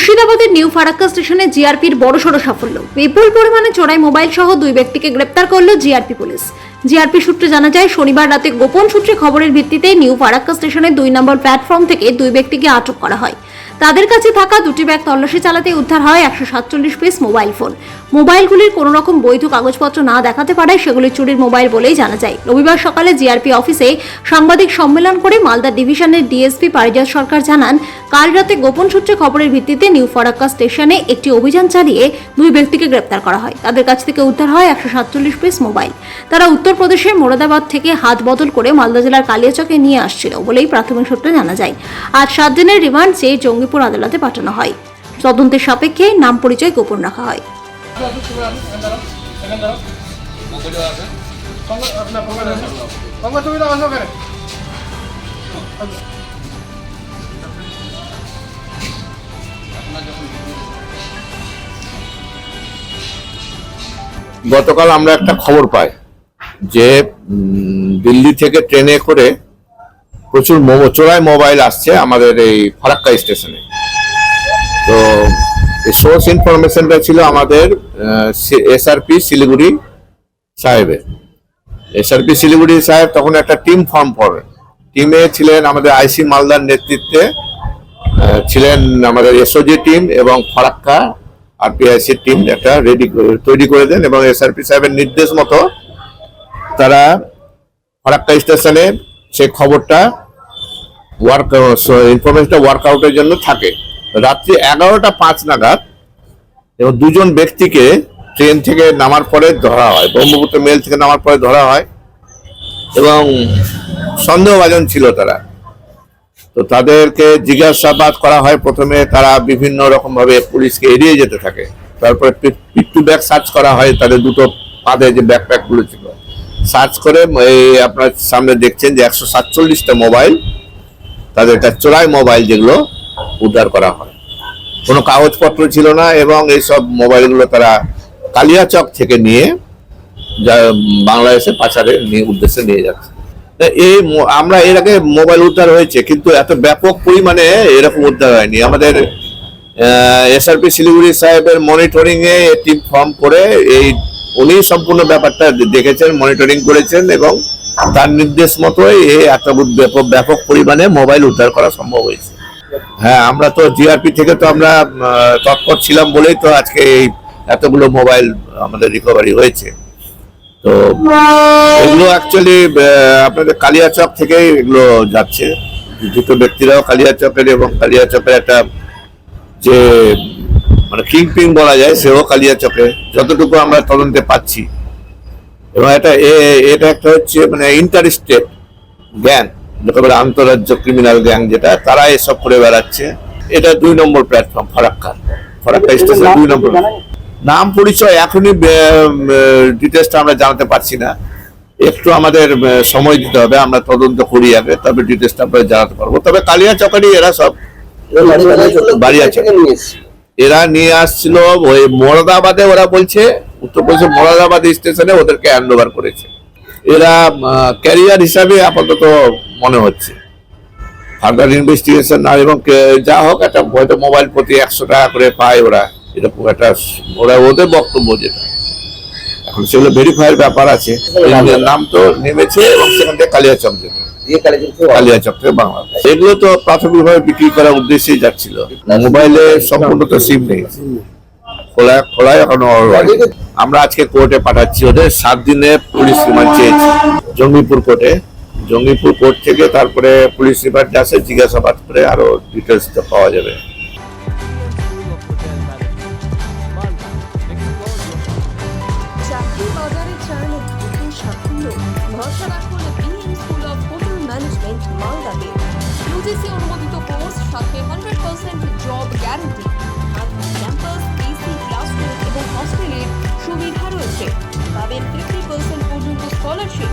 মুর্শিদাবাদের নিউ ফারাক্কা স্টেশনে জিআরপির বড়সড় সাফল্য। বিপুল পরিমাণে চোরাই মোবাইল সহ দুই ব্যক্তিকে গ্রেপ্তার করল জিআরপি পুলিশ। জিআরপি সূত্রে জানা যায়, শনিবার রাতে গোপন সূত্রে খবরের ভিত্তিতে নিউ ফারাক্কা স্টেশনের দুই নম্বর প্ল্যাটফর্ম থেকে দুই ব্যক্তিকে আটক করা হয়। তাদের কাছে থাকা দুটি ব্যাগ তল্লাশি চালাতে উদ্ধার হয় একশো সাতচল্লিশ পিস মোবাইল ফোন। মোবাইলগুলির কোনো রকম বৈধ কাগজপত্র না দেখাতে পারায় সেগুলি চুরির মোবাইল বলেই জানা যায়। রবিবার সকালে জিআরপি অফিসে সাংবাদিক সম্মেলন করে মালদা ডিভিশনের ডিএসপি পারিজাত সরকার জানান, কাল রাতে গোপন সূত্রে খবরের ভিত্তিতে নিউ ফরাক্কা স্টেশনে একটি অভিযান চালিয়ে দুই ব্যক্তিকে গ্রেপ্তার করা হয়। তাদের কাছ থেকে উদ্ধার হয় একশো সাতচল্লিশ পিস মোবাইল। তারা উত্তরপ্রদেশের মোরাদাবাদ থেকে হাত বদল করে মালদা জেলার কালিয়াচকে নিয়ে আসছিল বলেই প্রাথমিক সূত্রে জানা যায়। আজ সাত দিনের রিমান্ড চেয়ে মেদিনীপুর আদালতে পাঠানো হয়। তদন্তের সাপেক্ষে নাম পরিচয় গোপন রাখা হয়। গতকাল আমরা একটা খবর পাই যে দিল্লি থেকে ট্রেনে করে প্রচুর মোমো- চোরাই মোবাইল আসছে আমাদের এই ফারাক্কা স্টেশনে। তো সোর্স ইনফরমেশনটা ছিল আমাদের এসআরপি শিলিগুড়ি সাহেবের। এসআরপি শিলিগুড়ি সাহেব তখন একটা টিম ফর্ম করেন টিমে ছিলেন আমাদের আইসি মালদার নেতৃত্বে ছিলেন আমাদের এসওজি টিম এবং ফারাক্কা আরপিআইসির টিম একটা রেডি তৈরি করে দেন এবং এসআরপি সাহেবের নির্দেশ মতো তারা ফারাক্কা স্টেশনে সেই খবরটা ওয়ার্ক ইনফরমেশনটা ওয়ার্কআউটের জন্য থাকে। রাত্রি এগারোটা পাঁচ নাগাদ এবং দুজন ব্যক্তিকে ট্রেন থেকে নামার পরে ধরা হয়। ব্রহ্মপুত্র মেল থেকে নামার পরে ধরা হয় এবং সন্দেহভাজন ছিল তারা। তো তাদেরকে জিজ্ঞাসাবাদ করা হয়। প্রথমে তারা বিভিন্ন রকমভাবে পুলিশকে এড়িয়ে যেতে থাকে। তারপরে পিট্টু ব্যাগ সার্চ করা হয়। তাদের দুটো পাদে যে ব্যাকপ্যাকগুলো ছিল সার্চ করে এই আপনার সামনে দেখছেন যে একশো সাতচল্লিশটা মোবাইল, তাদের একটা চোরাই মোবাইল যেগুলো উদ্ধার করা হয়। কোনো কাগজপত্র ছিল না এবং এইসব মোবাইলগুলো তারা কালিয়াচক থেকে নিয়ে যা বাংলাদেশে পাচারের নিয়ে উদ্দেশ্যে নিয়ে যাচ্ছে। এই আমরা এর আগে মোবাইল উদ্ধার হয়েছে, কিন্তু এত ব্যাপক পরিমাণে এরকম উদ্ধার হয়নি। আমাদের এসআরপি শিলিগুড়ি সাহেবের মনিটরিংয়ে টিম ফর্ম করে এই উনি সম্পূর্ণ ব্যাপারটা দেখেছেন মনিটরিং করেছেন এবং তার নির্দেশ মতোই এই এত ব্যাপক পরিমাণে মোবাইল উদ্ধার করা সম্ভব হয়েছে। হ্যাঁ আমরা তো জিআরপি থেকে তো আমরা তৎপর ছিলাম বলেই তো আজকে এই এতগুলো মোবাইল আমাদের রিকভারি হয়েছে। তো এগুলো অ্যাকচুয়ালি আপনাদের কালিয়াচক থেকেই এগুলো যাচ্ছে। দুটো ব্যক্তিরাও কালিয়াচকের এবং কালিয়াচকের একটা যে মানে কিং পিং বলা যায় সেও কালিয়াচকে যতটুকু আমরা তদন্তে পাচ্ছি। এবং এটা এটা একটা হচ্ছে মানে ইন্টার স্টেট গ্যাং বলে আন্তরাজ্য ক্রিমিনাল গ্যাং যেটা তারা এসব করে বেড়াচ্ছে। এটা দুই number platform Farakka. Farakka station দুই নম্বর। নাম পরিচয় এখনই ডিটেলসটা আমরা জানাতে পারছি না। একটু আমাদের সময় দিতে হবে আমরা তদন্ত করি আগে তবে ডিটেলসটা আমরা জানাতে পারব। তবে কালিয়া চকারই এরা সব বাড়ি আছে। এরা নিয়ে আসছিল ওই মোরাদাবাদে ওরা বলছে উত্তরপ্রদেশের মোরাদাবাদ স্টেশনে ওদেরকে হ্যান্ড ওভার করেছে। এরা ক্যারিয়ার হিসাবে আপাতত মনে হচ্ছে। ফার্দার ইনভেস্টিগেশন আর এবং যা হোক একটা হয়তো মোবাইল প্রতি একশো টাকা করে পায় ওরা। এরকম একটা ওরা ওদের বক্তব্য যেটা। এখন সেগুলো ভেরিফাইয়ের ব্যাপার আছে। নাম তো নেমেছে এবং সেখান থেকে কালিয়াচক যেত কালিয়াচক থেকে বাংলাদেশ। এগুলো তো প্রাথমিকভাবে বিক্রি করার উদ্দেশ্যেই যাচ্ছিল। মোবাইলে সম্পূর্ণ তো সিম নেই। খোলা খোলা এখনও আমরা আজকে কোর্টে পাঠাচ্ছি ওদের সাত দিনে পুলিশ রিমান্ড চেয়েছি। জঙ্গিপুর কোর্টে। জঙ্গিপুর কোর্ট থেকে তারপরে পুলিশ রিমান্ড আসে জিজ্ঞাসাবাদ করে আরও ডিটেলস পাওয়া যাবে। চাকরি বাজারে চান নতুন সাফল্য। ভরসা রাখুন ম্যানেজমেন্ট মালদাতে ইউজিসি অনুমোদিত কোর্স সাথে hundred percent job guarantee campus AC classroom এবং হস্টেলের সুবিধা রয়েছে। পাবেন ফিফটি পার্সেন্ট পর্যন্ত স্কলারশিপ